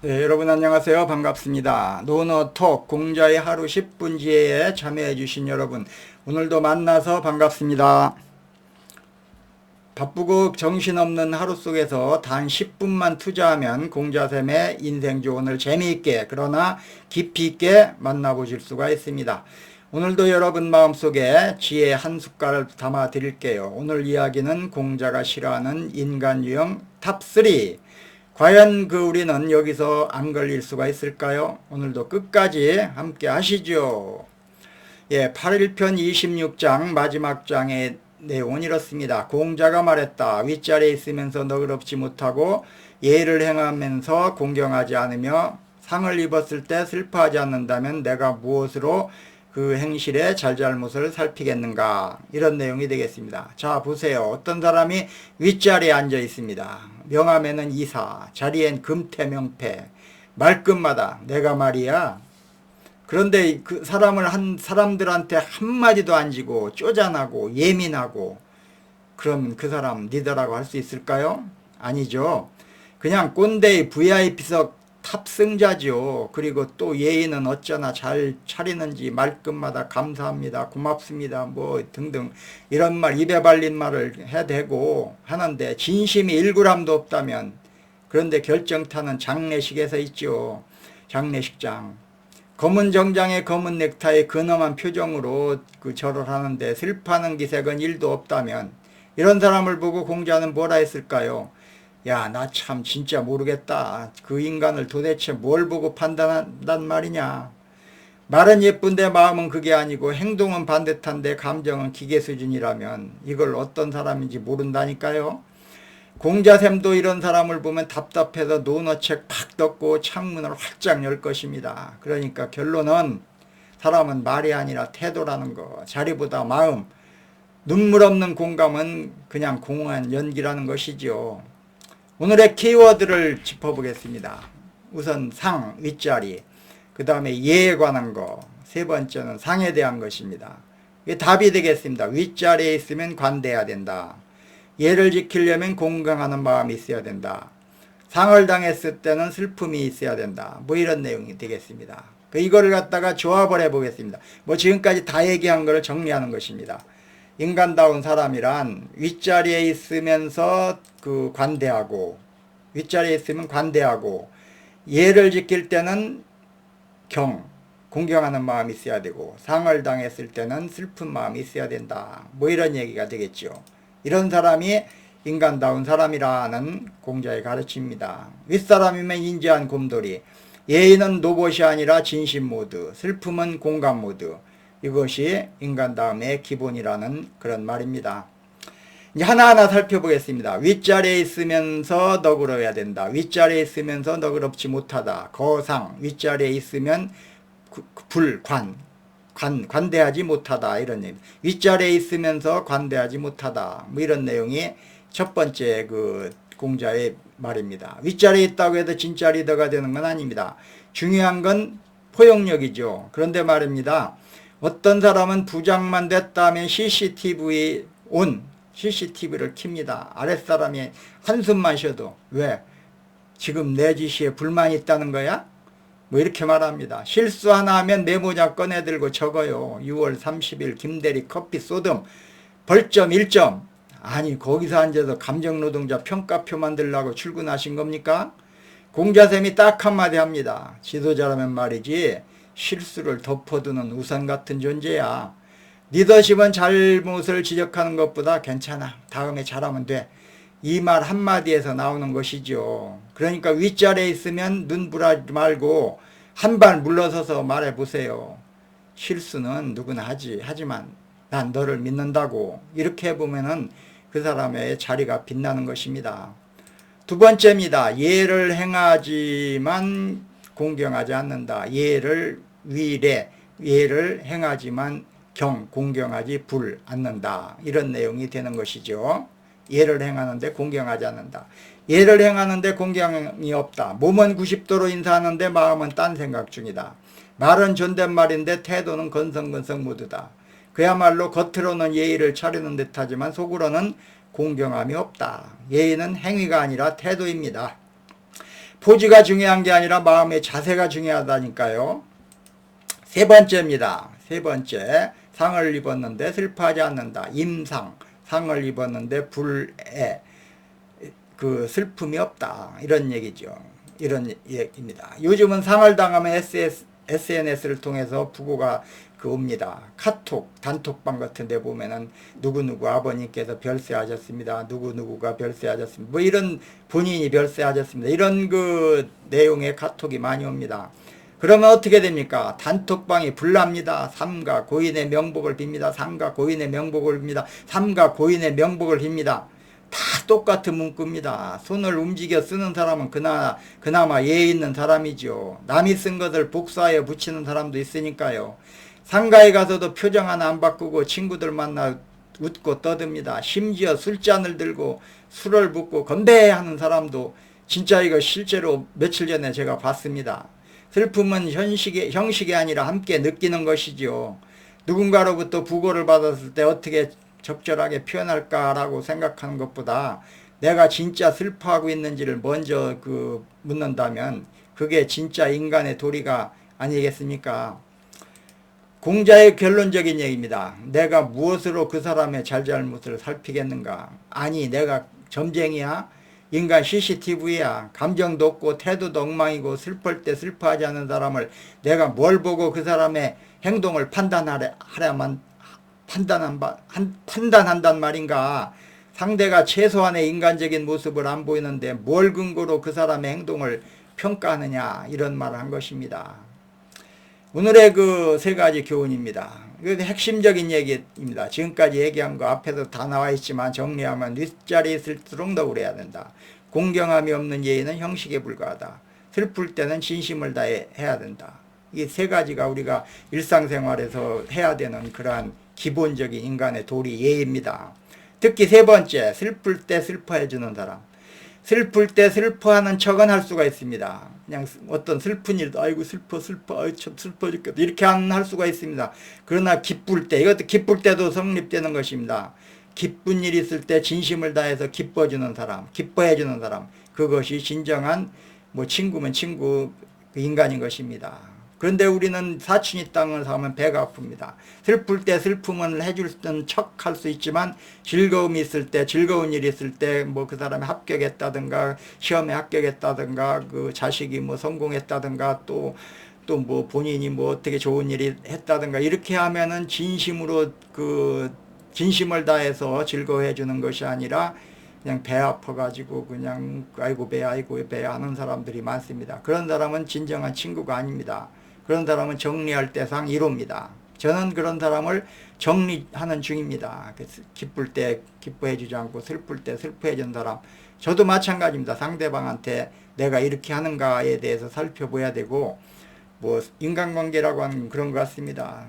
네, 여러분 안녕하세요. 반갑습니다. 노너톡 공자의 하루 10분 지혜에 참여해 주신 여러분 오늘도 만나서 반갑습니다. 바쁘고 정신없는 하루 속에서 단 10분만 투자하면 공자쌤의 인생 조언을 재미있게 그러나 깊이 있게 만나보실 수가 있습니다. 오늘도 여러분 마음속에 지혜 한 숟갈을 담아 드릴게요. 오늘 이야기는 공자가 싫어하는 인간 유형 탑3 과연 그 우리는 여기서 안 걸릴 수가 있을까요? 오늘도 끝까지 함께 하시죠. 예, 8일편 26장 마지막 장의 내용은 이렇습니다. 공자가 말했다. 윗자리에 있으면서 너그럽지 못하고 예를 행하면서 공경하지 않으며 상을 입었을 때 슬퍼하지 않는다면 내가 무엇으로 그 행실의 잘잘못을 살피겠는가 이런 내용이 되겠습니다. 자 보세요. 어떤 사람이 윗자리에 앉아 있습니다. 명함에는 이사, 자리엔 금태명패, 말끝마다 내가 말이야. 그런데 그 사람을 한 사람들한테 한마디도 안 지고 쪼잔하고 예민하고 그럼 그 사람 리더라고 할 수 있을까요? 아니죠. 그냥 꼰대의 VIP석 탑승자죠. 그리고 또 예의는 어쩌나 잘 차리는지 말끝마다 감사합니다. 고맙습니다. 뭐 등등 이런 말 입에 발린 말을 해대고 하는데 진심이 1g도 없다면 그런데 결정타는 장례식에서 있죠. 장례식장. 검은 정장에 검은 넥타이 근엄한 표정으로 그 절을 하는데 슬퍼하는 기색은 1도 없다면 이런 사람을 보고 공자는 뭐라 했을까요? 야, 나 참 진짜 모르겠다. 그 인간을 도대체 뭘 보고 판단한단 말이냐. 말은 예쁜데 마음은 그게 아니고 행동은 반듯한데 감정은 기계 수준이라면 이걸 어떤 사람인지 모른다니까요. 공자샘도 이런 사람을 보면 답답해서 노너책 팍 덮고 창문을 활짝 열 것입니다. 그러니까 결론은 사람은 말이 아니라 태도라는 거. 자리보다 마음. 눈물 없는 공감은 그냥 공허한 연기라는 것이죠. 오늘의 키워드를 짚어보겠습니다. 우선 상, 윗자리, 그 다음에 예에 관한 거, 세 번째는 상에 대한 것입니다. 이게 답이 되겠습니다. 윗자리에 있으면 관대해야 된다. 예를 지키려면 공경하는 마음이 있어야 된다. 상을 당했을 때는 슬픔이 있어야 된다. 뭐 이런 내용이 되겠습니다. 그 이거를 갖다가 조합을 해보겠습니다. 뭐 지금까지 다 얘기한 것을 정리하는 것입니다. 인간다운 사람이란 윗자리에 있으면서 그 관대하고 윗자리에 있으면 관대하고 예를 지킬 때는 경 공경하는 마음이 있어야 되고 상을 당했을 때는 슬픈 마음이 있어야 된다. 뭐 이런 얘기가 되겠죠. 이런 사람이 인간다운 사람이라는 공자의 가르침입니다. 윗사람이면 인지한 곰돌이 예의는 노봇이 아니라 진심 모드 슬픔은 공감 모드 이것이 인간다움의 기본이라는 그런 말입니다. 이제 하나하나 살펴보겠습니다. 윗자리에 있으면서 너그러워야 된다. 윗자리에 있으면서 너그럽지 못하다. 거상, 윗자리에 있으면 불관, 관, 관대하지 못하다. 이런 얘기. 윗자리에 있으면서 관대하지 못하다. 뭐 이런 내용이 첫 번째 그 공자의 말입니다. 윗자리에 있다고 해도 진짜 리더가 되는 건 아닙니다. 중요한 건 포용력이죠. 그런데 말입니다. 어떤 사람은 부장만 됐다면 CCTV 온 CCTV를 킵니다. 아랫사람이 한숨만 쉬어도 왜? 지금 내 지시에 불만이 있다는 거야? 뭐 이렇게 말합니다. 실수 하나 하면 메모장 꺼내들고 적어요. 6월 30일 김대리 커피 쏟음 벌점 1점 아니 거기서 앉아서 감정노동자 평가표 만들라고 출근하신 겁니까? 공자쌤이 딱 한마디 합니다. 지도자라면 말이지 실수를 덮어두는 우산 같은 존재야. 리더십은 잘못을 지적하는 것보다 괜찮아. 다음에 잘하면 돼. 이 말 한마디에서 나오는 것이죠. 그러니까 윗자리에 있으면 눈부라지 말고 한 발 물러서서 말해 보세요. 실수는 누구나 하지. 하지만 난 너를 믿는다고. 이렇게 해보면은 그 사람의 자리가 빛나는 것입니다. 두 번째입니다. 예를 행하지만 공경하지 않는다. 예를 위례 예를 행하지만 경 공경하지 불 않는다 이런 내용이 되는 것이죠. 예를 행하는데 공경하지 않는다. 예를 행하는데 공경이 없다. 몸은 90도로 인사하는데 마음은 딴 생각 중이다. 말은 존댓말인데 태도는 건성건성 모두다. 그야말로 겉으로는 예의를 차리는 듯하지만 속으로는 공경함이 없다. 예의는 행위가 아니라 태도입니다. 포즈가 중요한 게 아니라 마음의 자세가 중요하다니까요. 세 번째입니다. 세 번째. 상을 입었는데 슬퍼하지 않는다. 임상. 상을 입었는데 불에 그 슬픔이 없다. 이런 얘기죠. 이런 얘기입니다. 요즘은 상을 당하면 SS, SNS를 통해서 부고가 그 옵니다. 카톡, 단톡방 같은 데 보면은 누구누구 아버님께서 별세하셨습니다. 누구누구가 별세하셨습니다. 뭐 이런 본인이 별세하셨습니다. 이런 그 내용의 카톡이 많이 옵니다. 그러면 어떻게 됩니까? 단톡방이 불납니다. 삼가 고인의 명복을 빕니다. 삼가 고인의 명복을 빕니다. 삼가 고인의 명복을 빕니다. 다 똑같은 문구입니다. 손을 움직여 쓰는 사람은 그나, 그나마 예 있는 사람이죠. 남이 쓴 것을 복사하여 붙이는 사람도 있으니까요. 상가에 가서도 표정 하나 안 바꾸고 친구들 만나 웃고 떠듭니다. 심지어 술잔을 들고 술을 붓고 건배하는 사람도 진짜 이거 실제로 며칠 전에 제가 봤습니다. 슬픔은 현식이, 형식이 아니라 함께 느끼는 것이죠. 누군가로부터 부고를 받았을 때 어떻게 적절하게 표현할까라고 생각하는 것보다 내가 진짜 슬퍼하고 있는지를 먼저 그 묻는다면 그게 진짜 인간의 도리가 아니겠습니까? 공자의 결론적인 얘기입니다. 내가 무엇으로 그 사람의 잘잘못을 살피겠는가? 아니, 내가 점쟁이야? 인간 CCTV야. 감정도 없고 태도도 엉망이고 슬플 때 슬퍼하지 않는 사람을 내가 뭘 보고 그 사람의 행동을 판단하려만 판단한 바, 한, 판단한단 말인가? 상대가 최소한의 인간적인 모습을 안 보이는데 뭘 근거로 그 사람의 행동을 평가하느냐 이런 말을 한 것입니다. 오늘의 그 세 가지 교훈입니다. 그 핵심적인 얘기입니다. 지금까지 얘기한 거 앞에도 다 나와 있지만 정리하면 윗자리에 있을수록 너울해야 된다. 공경함이 없는 예의는 형식에 불과하다. 슬플 때는 진심을 다해 해야 된다. 이 세 가지가 우리가 일상생활에서 해야 되는 그러한 기본적인 인간의 도리 예입니다. 특히 세 번째, 슬플 때 슬퍼해 주는 사람. 슬플 때 슬퍼하는 척은 할 수가 있습니다. 그냥 어떤 슬픈 일도 아이고 슬퍼 슬퍼 아이 참 슬퍼 죽겠다 이렇게 안할 수가 있습니다. 그러나 기쁠 때 이것도 기쁠 때도 성립되는 것입니다. 기쁜 일이 있을 때 진심을 다해서 기뻐주는 사람, 기뻐해주는 사람 그것이 진정한 뭐 친구면 친구 그 인간인 것입니다. 그런데 우리는 사춘이 땅을 사면 배가 아픕니다. 슬플 때 슬픔을 해줄 척 할 수 있지만 즐거움이 있을 때 즐거운 일이 있을 때 뭐 그 사람이 합격했다든가 시험에 합격했다든가 그 자식이 뭐 성공했다든가 또 또 뭐 본인이 뭐 어떻게 좋은 일이 했다든가 이렇게 하면은 진심으로 그 진심을 다해서 즐거워해 주는 것이 아니라 그냥 배 아파가지고 그냥 아이고 배 아이고 배 하는 사람들이 많습니다. 그런 사람은 진정한 친구가 아닙니다. 그런 사람은 정리할 때상 1호입니다. 저는 그런 사람을 정리하는 중입니다. 기쁠 때 기뻐해 주지 않고 슬플 때 슬퍼해 준 사람. 저도 마찬가지입니다. 상대방한테 내가 이렇게 하는가에 대해서 살펴봐야 되고, 뭐, 인간관계라고 하는 그런 것 같습니다.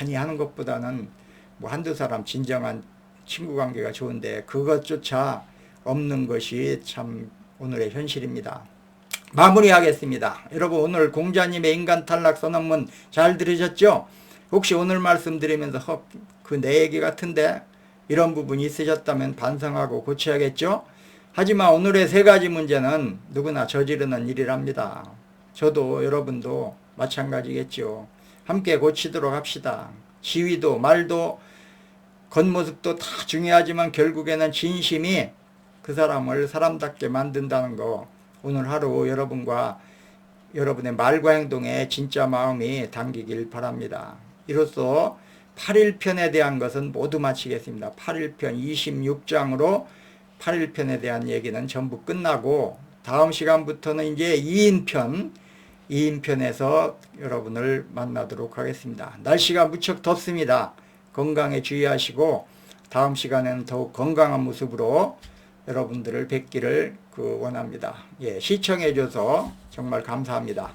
많이 하는 것보다는 뭐 한두 사람 진정한 친구 관계가 좋은데 그것조차 없는 것이 참 오늘의 현실입니다. 마무리하겠습니다. 여러분 오늘 공자님의 인간 탈락 선언문 잘 들으셨죠? 혹시 오늘 말씀드리면서 그내 얘기 같은데 이런 부분이 있으셨다면 반성하고 고쳐야겠죠? 하지만 오늘의 세 가지 문제는 누구나 저지르는 일이랍니다. 저도 여러분도 마찬가지겠죠. 함께 고치도록 합시다. 지위도 말도 겉모습도 다 중요하지만 결국에는 진심이 그 사람을 사람답게 만든다는 거 오늘 하루 여러분과 여러분의 말과 행동에 진짜 마음이 담기길 바랍니다. 이로써 8일편에 대한 것은 모두 마치겠습니다. 8일편 26장으로 8일편에 대한 얘기는 전부 끝나고 다음 시간부터는 이제 2인편 2인편에서 여러분을 만나도록 하겠습니다. 날씨가 무척 덥습니다. 건강에 주의하시고 다음 시간에는 더욱 건강한 모습으로 여러분들을 뵙기를 그 원합니다. 예, 시청해 줘서 정말 감사합니다.